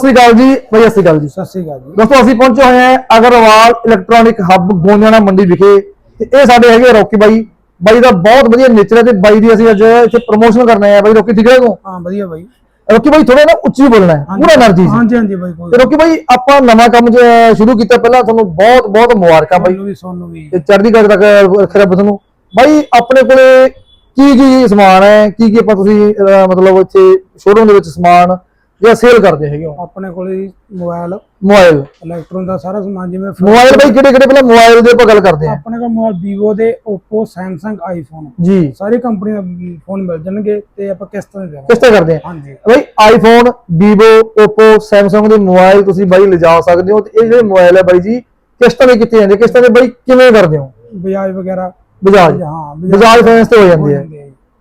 ਸ੍ਰੀ ਅਕਾਲ ਜੀ ਭਾਈ ਸ੍ਰੀ ਅਕਾਲ ਜੀ। ਸਤਿ ਸ੍ਰੀ ਅਕਾਲ ਜੀ। ਦੋਸਤੋ ਅਸੀਂ ਪਹੁੰਚੇ ਹੋਏ ਹਾਂ ਅਗਰਵਾਲ ਇਲੈਕਟ੍ਰੋਨਿਕ ਹੱਬ ਗੋਨਿਆਣਾ ਮੰਡੀ ਵਿਖੇ। ਤੇ ਇਹ ਸਾਡੇ ਹੈਗੇ ਰੌਕੀ ਬਾਈ। ਬਾਈ ਦਾ ਬਹੁਤ ਵਧੀਆ ਨੇਚਰ ਹੈ ਤੇ ਬਾਈ ਦੀ ਅਸੀਂ ਅੱਜ ਇੱਥੇ ਪ੍ਰੋਮੋਸ਼ਨ ਕਰਨ ਆਏ ਆ ਬਾਈ ਰੌਕੀ ਠੀਕ ਹੈ ਤੂੰ? ਹਾਂ ਵਧੀਆ ਬਾਈ। ਰੋਕੀ ਬਾਈ ਥੋੜਾ ਨਾ ਉੱਚੀ ਬੋਲਣਾ ਹੈ। ਪੂਰਾ એનર્ਜੀ ਹਾਂਜੀ ਹਾਂਜੀ ਬਾਈ ਤੇ ਰੋਕੀ ਬਾਈ ਆਪਾਂ ਨਵਾਂ ਕੰਮ ਸ਼ੁਰੂ ਕੀਤਾ ਪਹਿਲਾਂ ਤੁਹਾਨੂੰ ਬਹੁਤ ਬਹੁਤ ਮੁਬਾਰਕਾਂ ਬਾਈ। ਵੀ ਸੋਨੂੰ ਵੀ। ਤੇ ਚੜ੍ਹਦੀ ਕਲਾ ਤੱਕ ਰੱਖਿਆ ਰੱਬ ਤੁਹਾਨੂੰ। ਬਾਈ ਆਪਣੇ ਕੋਲੇ ਕੀ ਕੀ ਸਮਾਨ ਹੈ? ਕੀ ਕੀ ਆਪਾਂ ਤੁਸੀਂ ਮਤਲਬ ਇੱਥੇ ਸ਼ੋਰੂਮ ਦੇ ਵਿੱਚ ਸਮਾਨ ਜਾਂ ਸੇਲ ਕਰਦੇ ਹੈਗੇ ਹੋ? ਆਪਣੇ ਕੋਲੇ ਮੋਬਾਈਲ ਮੋਬਾਈਲ ਇਲੈਕਟ੍ਰੋਨ ਦਾ ਸਾਰਾ ਸਮਾਨ ਜਿਵੇਂ ਮੋਬਾਈਲ ਬਾਈ ਕਿਹੜੇ ਕਿਹੜੇ ਪਹਿਲਾਂ ਮੋਬਾਈਲ ਦੇ ਆਪਾਂ ਗੱਲ ਕਰਦੇ ਹਾਂ। ਆਪਣੇ ਕੋਲ ਮੋਬਾਈਲ Vivo ਦੇ Oppo Samsung iPhone ਜੀ। ਸਾਰੀ ਕੰਪਨੀ ਦੇ ਫੋਨ ਮਿਲ ਜਾਣਗੇ ਤੇ ਆਪਾਂ ਕਿਸ਼ਤਾਂ ਤੇ ਦੇਵਾਂਗੇ। ਕਿਸ ਤਰ੍ਹਾਂ ਕਰਦੇ ਹਾਂ? ਹਾਂਜੀ। ਬਾਈ ਆਈਫੋਨ Vivo Oppo Samsung ਦੇ ਮੋਬਾਈਲ ਤੁਸੀਂ ਬਾਈ ਲਿਜਾ ਸਕਦੇ ਹੋ ਤੇ ਇਹ ਜਿਹੜੇ ਮੋਬਾਈਲ ਹੈ ਬਾਈ ਜੀ ਕਿਸ਼ਤਾਂ ਦੇ ਕਿੱਥੇ ਜਾਂਦੇ ਕਿਸ਼ਤਾਂ ਦੇ ਬਾਈ ਕਿਵੇਂ ਕਰਦੇ ਹੋ? ਬਜਾਜ ਵਗੈਰਾ। ਬਜਾਜ। ਹਾਂ ਬਜਾਜ ਫਾਈਨੈਂਸ ਤੇ ਹੋ ਜਾਂਦੇ ਆ।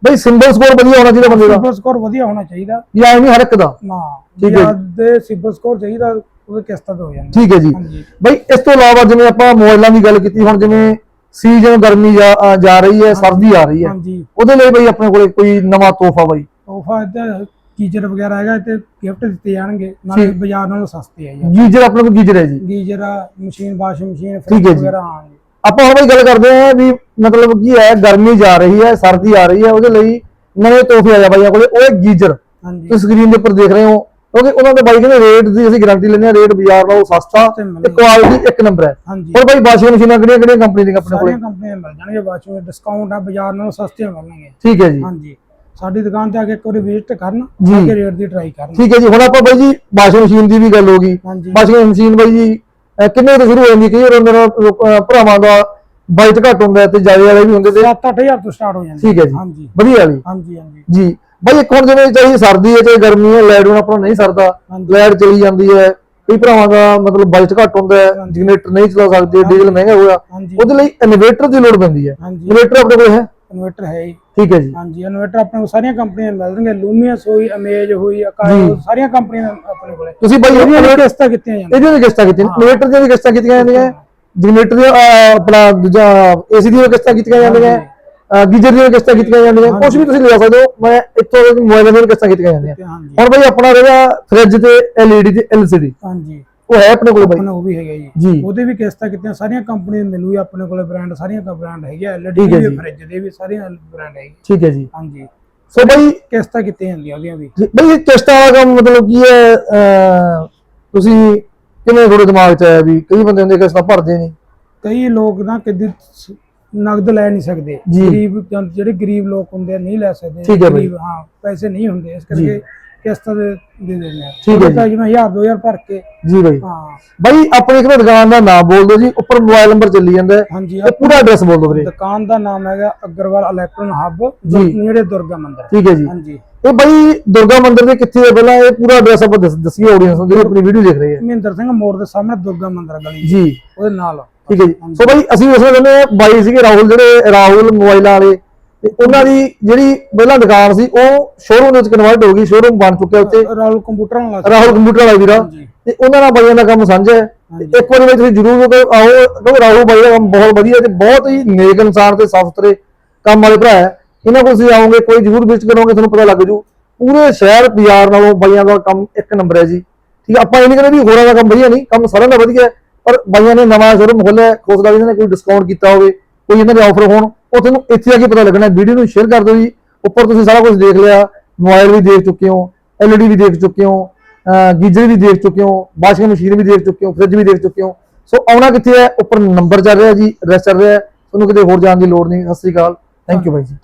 ਬਾਈ ਸਿੰਬਲ ਸਕੋਰ ਵਧੀਆ ਹੋਣਾ ਚਾਹੀਦਾ ਬੰਦੇ ਦਾ। ਸਿਬਲ ਸਕੋਰ ਵਧੀਆ ਹੋਣਾ ਚਾਹੀਦਾ। ਜਾਂ ਐਵੇਂ ਹਰ ਇੱਕ ਦਾ। ਨਾ ਠੀਕ ਹੈ ਦੇ ਸਿਬਲ ਸਕੋਰ ਚਾਹੀਦਾ ਉਹਦੇ ਕਿਸ਼ਤਾਂ ਤੇ ਹੋ ਜਾਂਦੇ ਠੀਕ ਹੈ ਜੀ। ਹਾਂਜੀ। ਬਾਈ ਇਸ ਤੋਂ ਇਲਾਵਾ ਜਿਵੇਂ ਆਪਾਂ ਮੋਬਾਈਲਾਂ ਦੀ ਗੱਲ ਕੀਤੀ ਹੁਣ ਜਿਵੇਂ ਸੀਜ਼ਨ ਗਰਮੀ ਜਾ ਅ, ਜਾ ਰਹੀ ਹੈ ਸਰਦੀ ਆ ਰਹੀ ਹੈ। ਹਾਂਜੀ। ਉਹਦੇ ਲਈ ਬਾਈ ਆਪਣੇ ਕੋਲੇ ਕੋਈ ਨਵਾਂ ਤੋਹਫਾ ਬਾਈ। ਤੋਹਫਾ ਤੇ ਗੀਜ਼ਰ ਵਗੈਰਾ ਹੈਗਾ ਤੇ ਗਿਫਟ ਦਿੱਤੇ ਜਾਣਗੇ ਨਾਲੇ ਬਾਜ਼ਾਰ ਨਾਲੋਂ ਸਸਤੇ ਆ ਜੀ। ਗੀਜ਼ਰ ਆਪਣੇ ਕੋਲ ਗੀਜ਼ਰ ਹੈ ਜੀ। ਗੀਜ਼ਰ ਆ ਮਸ਼ੀਨ ਵਾਸ਼ਿੰਗ ਮਸ਼ੀਨ ਠੀਕ ਹੈ ਜੀ। ਵਗੈਰਾ ਹਾਂ ਜੀ। ਆਪਾਂ ਹੁਣ ਬਾਈ ਗੱਲ ਕਰਦੇ ਹਾਂ ਵੀ ਮਤਲਬ ਕੀ ਹੈ ਗਰਮੀ ਜਾ ਰਹੀ ਹੈ ਸਰਦੀ ਆ ਰਹੀ ਹੈ ਉਹਦੇ ਲਈ ਨਵੇਂ ਤੋਹਫੇ ਆ ਬਾਈਆਂ ਕੋਲੇ ਉਹ ਗੀਜ਼ਰ। ਹਾਂਜੀ। ਤੁਸੀਂ ਸਕਰੀਨ ਦੇ ਉੱਪਰ ਦੇਖ ਰਹੇ ਹੋ ਕਿਉਂਕਿ ਉਹਨਾਂ ਦੇ ਬਾਈ ਕਹਿੰਦੇ ਰੇਟ ਦੀ ਅਸੀਂ ਗਾਰੰਟੀ ਲੈਂਦੇ ਹਾਂ ਰੇਟ ਬਾਜ਼ਾਰ ਨਾਲੋਂ ਸਸਤਾ ਤੇ ਤੇ। ਕੁਆਲਿਟੀ ਇੱਕ ਨੰਬਰ ਹੈ। ਹਾਂਜੀ। ਹੋਰ ਬਾਈ ਵਾਸ਼ਿੰਗ ਮਸ਼ੀਨਾਂ ਕਿਹੜੀਆਂ ਕਿਹੜੀਆਂ ਕੰਪਨੀ ਦੀਆਂ ਆਪਣੇ ਕੋਲੇ? ਸਾਰੀਆਂ ਕੰਪਨੀਆਂ ਮਿਲ ਜਾਣਗੇ ਵਾਸ਼ਿੰਗ ਡਿਸਕਾਊਂਟ ਆ ਬਾਜ਼ਾਰ ਨਾਲੋਂ ਸਸਤੀਆਂ ਮਿਲਣਗੇ ਠੀਕ ਹੈ ਜੀ। ਹਾਂਜੀ। ਸਾਡੀ ਦੁਕਾਨ ਤੇ ਆ ਕੇ ਇੱਕ ਵਾਰੀ ਵਿਜ਼ਿਟ ਕਰਨ ਜੀ। ਆ ਕੇ ਰੇਟ ਦੀ ਟਰਾਈ ਕਰਨ। ਠੀਕ ਹੈ ਜੀ ਹੁਣ ਆਪਾਂ ਬਾਈ ਜੀ ਵਾਸ਼ਿੰਗ ਮਸ਼ੀਨ ਦੀ ਵੀ ਗੱਲ ਹੋ ਗਈ। ਹਾਂਜੀ। ਵਾਸ਼ਿੰਗ ਮਸ਼ੀਨ ਬਾਈ ਜੀ ਕਿੰਨੇ ਤੋਂ ਸ਼ੁਰੂ ਹੋ ਜਾਂਦੀ ਕਈ ਵਾਰ ਉਹਨਾਂ ਦਾ ਲੋਕ- ਅਹ ਭਰਾਵਾਂ ਦਾ ਬਾਈਟ ਘੱਟ ਹੁੰਦਾ ਹੈ ਤੇ ਜ਼ਿਆਦਾ ਵਾਲੇ ਵੀ ਹੁੰਦੇ ਤੇ 7-8000 ਤੋਂ ਸਟਾਰਟ ਹੋ ਜਾਂਦੀ ਠੀਕ ਹੈ ਜੀ। ਹਾਂਜੀ। ਵਧੀਆ ਵਾਲੀ। ਹਾਂਜੀ ਹਾਂਜੀ। ਜੀ। ਬਾਈ ਇੱਕ ਹੁਣ ਜਿਵੇਂ ਚਾਹੇ ਸਰਦੀ ਹੈ ਚਾਹੇ ਗਰਮੀ ਹੈ ਲਾਈਟ ਹੁਣ ਆਪਣਾ ਨਹੀਂ ਸਰਦਾ। ਹਾਂਜੀ। ਚਲੀ ਜਾਂਦੀ ਹੈ। ਕਈ ਭਰਾਵਾਂ ਦਾ ਮਤਲਬ ਬਜਟ ਘੱਟ ਹੁੰਦਾ ਹੈ। ਜਨਰੇਟਰ ਨਹੀਂ ਚਲਾ ਸਕਦੇ ਡੀਜ਼ਲ ਮਹਿੰਗਾ ਹੋਇਆ। ਹਾਂਜੀ। ਉਹਦੇ ਲਈ ਇਨਵੇਟਰ ਦੀ ਲੋੜ ਪੈਂਦੀ ਹੈ। ਹਾਂਜੀ। ਇਨਵੇਟਰ ਆਪਣੇ ਕੋਲ ਹੈ? ਇਨਵਰਟਰ ਹੈ ਹੀ। ਠੀਕ ਹੈ ਜੀ। ਹਾਂਜੀ ਇਨਵਰਟਰ ਆਪਣੇ ਕੋਲ ਸਾਰੀਆਂ ਕੰਪਨੀਆਂ ਮਿਲ ਜਾਣਗੀਆਂ ਲੂਮੀਅਸ ਹੋਈ ਅਮੇਜ ਹੋਈ ਅਕਾਈ ਸਾਰੀਆਂ ਕੰਪਨੀਆਂ ਆਪਣੇ ਕੋਲੇ। ਤੁਸੀਂ ਬਾਈ ਇਹਦੀਆਂ ਵੀ ਕਿਸ਼ਤਾਂ ਕੀਤੀਆਂ ਜਾਂਦੀਆਂ। ਇਹਦੀਆਂ ਵੀ ਕਿਸ਼ਤਾਂ ਕੀਤੀਆਂ ਇਨਵੇਟਰ ਦੀਆਂ ਵੀ ਕਿਸ਼ਤਾਂ ਕੀਤੀਆਂ ਜਾਂਦੀਆਂ। ਜਨਰੇਟਰ ਅਹ, ਆਪਣਾ ਦੂਜਾ ਏਸੀ ਦੀਆਂ ਕਿਸ਼ਤਾਂ ਕੀਤੀਆਂ ਜਾਂਦੀਆਂ। ਗੀਜ਼ਰ ਦੀਆਂ ਕਿਸ਼ਤਾਂ ਕੀਤੀਆਂ ਜਾਂਦੀਆਂ। ਕੁਝ ਵੀ ਤੁਸੀਂ ਲਿਆ ਸਕਦੇ ਹੋ। ਮੈਂ ਇੱਥੋਂ ਮੋਬਾਈਲ ਦੀਆਂ ਕਿਸ਼ਤਾਂ ਕੀਤੀਆਂ ਜਾਂਦੀਆਂ। ਹੁਣ ਬਾਈ ਆਪਣਾ ਰਿਹਾ ਫ੍ਰਿਜ ਤੇ ਐਲਈਡੀ ਤੇ ਐਲਸੀਡੀ ਹਾਂਜੀ। ਉਹ ਹੈ ਆਪਣੇ ਕੋਲ ਬਾਈ। ਆਪਣੇ ਉਹ ਵੀ ਹੈਗਾ ਜੀ। ਉਹਦੇ ਵੀ ਕਿਸ਼ਤਾਂ ਕੀਤੀਆਂ ਸਾਰੀਆਂ ਕੰਪਨੀਆਂ ਮਿਲੂਗੀ ਆਪਣੇ ਕੋਲੇ ਬ੍ਰਾਂਡ ਸਾਰੀਆਂ ਦਾ ਬ੍ਰਾਂਡ ਹੈਗੇ ਐਲਡੀ ਜੀ। ਫ੍ਰਿਜ ਦੇ ਵੀ ਸਾਰੀਆਂ ਬ੍ਰਾਂਡ ਹੈਗੇ। ਠੀਕ ਹੈ ਜੀ। ਹਾਂਜੀ। ਸੋ ਬਾਈ ਕਿਸ਼ਤਾਂ ਕੀਤੀਆਂ ਜਾਂਦੀਆਂ ਉਹਦੀਆਂ ਵੀ। ਬਾਈ ਕਿਸ਼ਤਾਂ ਵਾਲਾ ਕੰਮ ਮਤਲਬ ਕੀ ਹੈ ਤੁਸੀਂ ਕਿਵੇਂ ਤੁਹਾਡੇ ਦਿਮਾਗ 'ਚ ਆਇਆ ਵੀ ਕਈ ਬੰਦੇ ਹੁੰਦੇ ਕਿਸ਼ਤਾਂ ਭਰਦੇ ਨਹੀਂ? ਕਈ ਲੋਕ ਨਾ ਕਦੀ ਨਗਦ ਲੈ ਨਹੀਂ ਸਕਦੇ। ਗਰੀਬ ਜਿਹੜੇ ਗਰੀਬ ਲੋਕ ਹੁੰਦੇ ਨਹੀਂ ਲੈ ਸਕਦੇ। ਗਰੀਬ ਹਾਂ ਪੈਸੇ ਨਹੀਂ ਹੁੰਦੇ। ਇਸ ਕਰਕੇ ਕਿਸ਼ਤਾਂ ਦੇ ਦੇ ਦਿੰਦੇ ਆ। ਠੀਕ ਹੈ ਉਹਦੇ ਤਾਂ ਜਿਵੇਂ 1000 2000 ਭਰ ਕੇ। ਜੀ ਬਾਈ। ਹਾਂ। ਬਾਈ ਆਪਣੀ ਇੱਕ ਦੁਕਾਨ ਦਾ ਨਾਮ ਬੋਲ ਦਿਓ ਜੀ ਉੱਪਰ ਮੋਬਾਈਲ ਨੰਬਰ ਚੱਲੀ ਜਾਂਦਾ ਹੈ। ਹਾਂਜੀ ਤੇ ਪੂਰਾ ਐਡਰੈਸ ਬੋਲ ਦਿਓ ਵੀਰੇ। ਦੁਕਾਨ ਦਾ ਨਾਮ ਹੈਗਾ ਅਗਰਵਾਲ ਇਲੈਕਟ੍ਰੋਨ ਹੱਬ ਜੀ। ਨੇੜੇ ਦੁਰਗਾ ਮੰਦਿਰ। ਠੀਕ ਹੈ ਜੀ। ਹਾਂਜੀ। ਇਹ ਬਾਈ ਦੁਰਗਾ ਮੰਦਿਰ ਦੇ ਕਿੱਥੇ ਹੈ ਪਹਿਲਾਂ? ਇਹ ਪੂਰਾ ਐਡਰੈਸ ਆਪਾਂ ਦੱਸ- ਦੱਸੀਏ ਆਡੀਅנס ਨੂੰ ਜਿਹੜੀ ਆਪਣੀ ਵੀਡੀਓ ਦੇਖ ਰਹੀ ਹੈ ਮਹਿੰਦਰ ਸਿੰਘ ਮੋੜ ਦੇ ਸਾਹਮਣੇ ਦੁਰਗਾ ਮੰਦਿਰ ਗਲੀ ਜੀ। ਉਹਦੇ ਨਾਲ ਠੀਕ ਹੈ ਜੀ। ਸੋ ਬਾਈ ਅਸੀਂ ਉਸ ਵੇਲੇ ਬਾਈ ਸੀਗੇ ਰਾਹੁਲ ਜਿਹੜੇ ਰਾਹੁਲ ਮੋਬਾਈਲਾਂ ਵਾਲੇ। ਤੇ ਉਹਨਾਂ ਦੀ ਜਿਹੜੀ ਪਹਿਲਾਂ ਦੁਕਾਨ ਸੀ ਉਹ ਸ਼ੋਰੂਮ ਦੇ ਵਿੱਚ ਕਨਵਰਟ ਹੋ ਗਈ ਸ਼ੋਰੂਮ ਬਣ ਚੁੱਕਿਆ ਉੱਥੇ। ਰਾਹੁਲ ਕੰਪਿਊਟਰ ਨਾਲ ਰਾਹੁਲ ਕੰਪਿਊਟਰ ਵਾਲਾ ਵੀਰਾ। ਤੇ ਉਹਨਾਂ ਨਾਲ ਬਾਈਆਂ ਦਾ ਕੰਮ ਸਾਂਝਾ ਹੈ। ਇੱਕ ਵਾਰੀ ਤੁਸੀਂ ਜਰੂਰ ਆਓ ਕਿਉਂਕਿ ਰਾਹੁਲ ਬਾਈ ਦਾ ਕੰਮ ਬਹੁਤ ਵਧੀਆ ਤੇ ਬਹੁਤ ਹੀ ਨੇਕ ਇਨਸਾਨ ਤੇ ਸਾਫ਼ ਸੁਥਰੇ ਕੰਮ ਵਾਲੇ ਭਰਾ ਹੈ। ਇਹਨਾਂ ਕੋਲ ਤੁਸੀਂ ਆਓਗੇ ਕੋਈ ਜਰੂਰ ਵਿਜ਼ਿਟ ਕਰੋਗੇ ਤੁਹਾਨੂੰ ਪਤਾ ਲੱਗ ਜੂ। ਪੂਰੇ ਸ਼ਹਿਰ ਬਾਜ਼ਾਰ ਨਾਲੋਂ ਬਾਈਆਂ ਦਾ ਕੰਮ ਇੱਕ ਨੰਬਰ ਹੈ ਜੀ। ਠੀਕ ਹੈ ਆਪਾਂ ਇਹ ਨਹੀਂ ਕਹਿੰਦੇ ਵੀ ਹੋਰਾਂ ਦਾ ਕੰਮ ਵਧੀਆ ਨਹੀਂ ਕੰਮ ਸਾਰਿਆਂ ਦਾ ਵਧੀਆ ਪਰ ਬਾਈਆਂ ਨੇ ਨਵਾਂ ਸ਼ੋਰੂਮ ਖੋਲ੍ਹਿਆ ਸਕਦਾ ਵੀ ਇਹਨਾਂ ਨੇ ਕੋਈ ਡਿਸਕਾਊਂਟ ਕੀਤਾ ਹੋਵੇ ਕੋਈ ਇਹਨਾਂ ਦੇ ਆਫਰ ਹੋਣ। ਉਹ ਤੁਹਾਨੂੰ ਇੱਥੇ ਆ ਕੇ ਪਤਾ ਲੱਗਣਾ, ਵੀਡੀਓ ਨੂੰ ਸ਼ੇਅਰ ਕਰ ਦਿਓ ਜੀ। ਉੱਪਰ ਤੁਸੀਂ ਸਾਰਾ ਕੁਝ ਦੇਖ ਲਿਆ, ਮੋਬਾਈਲ ਵੀ ਦੇਖ ਚੁੱਕੇ ਹੋ ਐਲਈਡੀ ਵੀ ਦੇਖ ਚੁੱਕੇ ਹੋ ਗੀਜ਼ਰ ਵੀ ਦੇਖ ਚੁੱਕੇ ਹੋ, ਵਾਸ਼ਿੰਗ ਮਸ਼ੀਨ ਵੀ ਦੇਖ ਚੁੱਕੇ ਹੋ, ਫ੍ਰਿਜ ਵੀ ਦੇਖ ਚੁੱਕੇ ਹੋ। ਸੋ ਆਉਣਾ ਕਿੱਥੇ ਹੈ? ਉੱਪਰ ਨੰਬਰ ਚੱਲ ਰਿਹਾ ਜੀ ਐਡਰੈਸ ਚੱਲ ਰਿਹਾ ਤੁਹਾਨੂੰ ਕਿਤੇ ਹੋਰ ਜਾਣ ਦੀ ਲੋੜ ਨਹੀਂ। ਸਤਿ ਸ਼੍ਰੀ ਅਕਾਲ। ਥੈਂਕ ਯੂ ਬਾਈ ਜੀ।